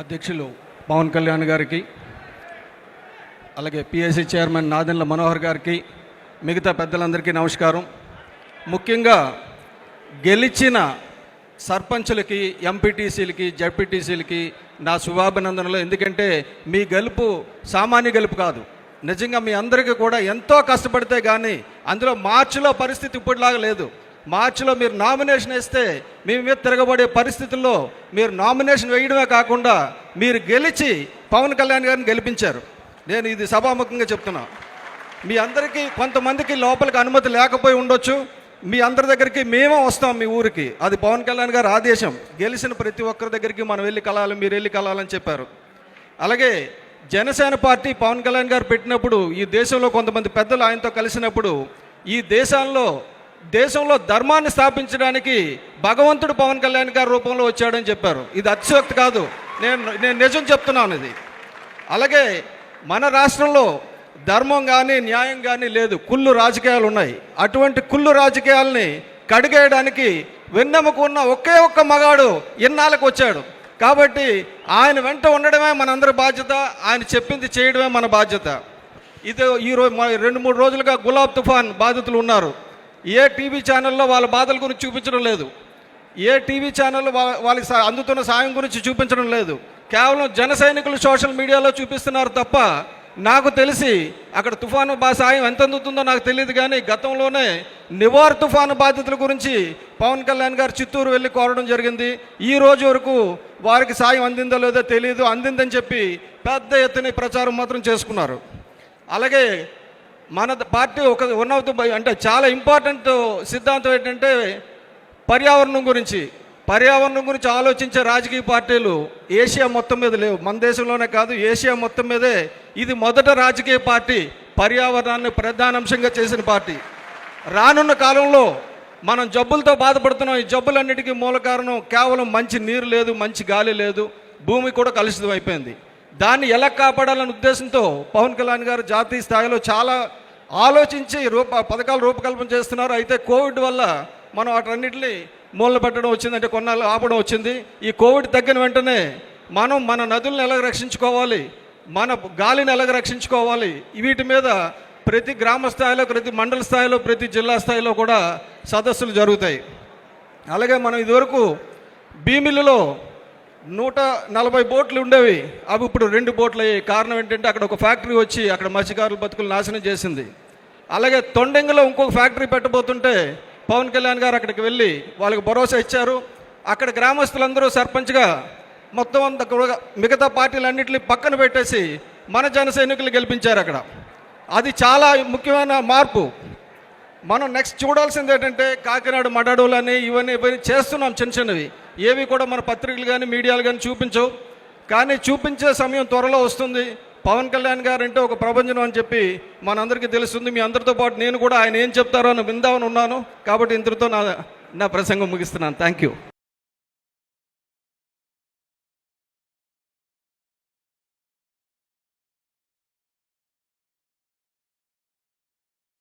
అధ్యక్షులు పవన్ కళ్యాణ్ గారికి అలాగే పిఎస్సి చైర్మన్ నాదెండ్ల మనోహర్ గారికి మిగతా పెద్దలందరికీ నమస్కారం. ముఖ్యంగా గెలిచిన సర్పంచులకి ఎంపీటీసీలకి జడ్పీటీసీలకి నా శుభాభినందనలు. ఎందుకంటే మీ గెలుపు సామాన్య గెలుపు కాదు. నిజంగా మీ అందరికీ కూడా ఎంతో కష్టపడితే కానీ అందులో మార్చిలో పరిస్థితి ఇప్పటిలాగా లేదు. మార్చిలో మీరు నామినేషన్ వేస్తే మీ మీద తిరగబడే పరిస్థితుల్లో మీరు నామినేషన్ వేయడమే కాకుండా మీరు గెలిచి పవన్ కళ్యాణ్ గారిని గెలిపించారు. నేను ఇది సభాముఖంగా చెప్తున్నా. మీ అందరికీ కొంతమందికి లోపలికి అనుమతి లేకపోయి ఉండొచ్చు. మీ అందరి దగ్గరికి మేమే వస్తాం మీ ఊరికి. అది పవన్ కళ్యాణ్ గారి ఆదేశం. గెలిచిన ప్రతి ఒక్కరి దగ్గరికి మనం వెళ్ళి కలాలి మీరు వెళ్ళి కలాలని చెప్పారు. అలాగే జనసేన పార్టీ పవన్ కళ్యాణ్ గారు పెట్టినప్పుడు ఈ దేశంలో కొంతమంది పెద్దలు ఆయనతో కలిసినప్పుడు ఈ దేశాల్లో దేశంలో ధర్మాన్ని స్థాపించడానికి భగవంతుడు పవన్ కళ్యాణ్ గారి రూపంలో వచ్చాడని చెప్పారు. ఇది అతిశక్తి కాదు. నేను నేను నిజం చెప్తున్నాను ఇది. అలాగే మన రాష్ట్రంలో ధర్మం కానీ న్యాయం కానీ లేదు. కుళ్ళు రాజకీయాలు ఉన్నాయి. అటువంటి కుళ్ళు రాజకీయాలని కడిగేయడానికి వెన్నెముకు ఉన్న ఒకే ఒక్క మగాడు ఇన్నాళ్ళకు వచ్చాడు. కాబట్టి ఆయన వెంట ఉండడమే మనందరి బాధ్యత. ఆయన చెప్పింది చేయడమే మన బాధ్యత. ఇది ఈరోజు రెండు మూడు రోజులుగా గులాబ్ తుఫాన్ బాధితులు ఉన్నారు. ఏ టీవీ ఛానల్లో వాళ్ళ బాధల గురించి చూపించడం లేదు. ఏ టీవీ ఛానల్లో వాళ్ళకి అందుతున్న సాయం గురించి చూపించడం లేదు. కేవలం జన సైనికులు సోషల్ మీడియాలో చూపిస్తున్నారు తప్ప నాకు తెలిసి అక్కడ తుఫాను బా సాయం ఎంత అందుతుందో నాకు తెలియదు కానీ గతంలోనే నివార్ తుఫాను బాధితుల గురించి పవన్ కళ్యాణ్ గారు చిత్తూరు వెళ్ళి కోరడం జరిగింది. ఈ రోజు వరకు వారికి సాయం అందిందో లేదో తెలియదు అందిందని చెప్పి పెద్ద ఎత్తున ప్రచారం మాత్రం చేసుకున్నారు. అలాగే మన పార్టీ ఒక వన్ ఆఫ్ ది అంటే చాలా ఇంపార్టెంట్ సిద్ధాంతం ఏంటంటే పర్యావరణం గురించి. పర్యావరణం గురించి ఆలోచించే రాజకీయ పార్టీలు ఏషియా మొత్తం మీద లేవు. మన దేశంలోనే కాదు ఏషియా మొత్తం మీదే ఇది మొదట రాజకీయ పార్టీ పర్యావరణాన్ని ప్రధానాంశంగా చేసిన పార్టీ. రానున్న కాలంలో మనం జబ్బులతో బాధపడుతున్నాం. ఈ జబ్బులన్నిటికీ మూల కారణం కేవలం మంచి నీరు లేదు మంచి గాలి లేదు భూమి కూడా కలుషితం అయిపోయింది. దాన్ని ఎలా కాపాడాలనే ఉద్దేశంతో పవన్ కళ్యాణ్ గారు జాతీయ స్థాయిలో చాలా ఆలోచించి రూప పథకాలు రూపకల్పన చేస్తున్నారు. అయితే కోవిడ్ వల్ల మనం వాటన్నిటిని మూలన పెట్టడం వచ్చింది అంటే కొన్నాళ్ళు ఆపడం వచ్చింది. ఈ కోవిడ్ తగ్గిన వెంటనే మనం మన నదులను ఎలా రక్షించుకోవాలి? మన గాలిని ఎలా రక్షించుకోవాలి? వీటి మీద ప్రతి గ్రామ స్థాయిలో ప్రతి మండల స్థాయిలో ప్రతి జిల్లా స్థాయిలో కూడా సదస్సులు జరుగుతాయి. అలాగే మనం ఇదివరకు భీమిలిలో నూట నలభై బోట్లు ఉండేవి. అవి ఇప్పుడు రెండు బోట్లు అయ్యాయి కారణం ఏంటంటే అక్కడ ఒక ఫ్యాక్టరీ వచ్చి అక్కడ మత్స్యకారుల బతుకులు నాశనం చేసింది. అలాగే తొండెంగలో ఇంకొక ఫ్యాక్టరీ పెట్టబోతుంటే పవన్ కళ్యాణ్ గారు అక్కడికి వెళ్ళి వాళ్ళకి భరోసా ఇచ్చారు. అక్కడ గ్రామస్తులందరూ సర్పంచ్గా మొత్తం అంత మిగతా పార్టీలన్నింటినీ పక్కన పెట్టేసి మన జన సైనికులు గెలిపించారు అక్కడ. అది చాలా ముఖ్యమైన మార్పు. మనం నెక్స్ట్ చూడాల్సింది ఏంటంటే కాకినాడ మడడులని ఇవన్నీ ఇవన్నీ చేస్తున్నాం చిన్న చిన్నవి. ఏవి కూడా మన పత్రికలు కానీ మీడియాలు కానీ చూపించవు. కానీ చూపించే సమయం త్వరలో వస్తుంది. పవన్ కళ్యాణ్ గారు అంటే ఒక ప్రపంచం అని చెప్పి మనందరికీ తెలుస్తుంది. మీ అందరితో పాటు నేను కూడా ఆయన ఏం చెప్తారో అని విందామని ఉన్నాను. కాబట్టి ఇంతటితో నా నా ప్రసంగం ముగిస్తున్నాను. Thank you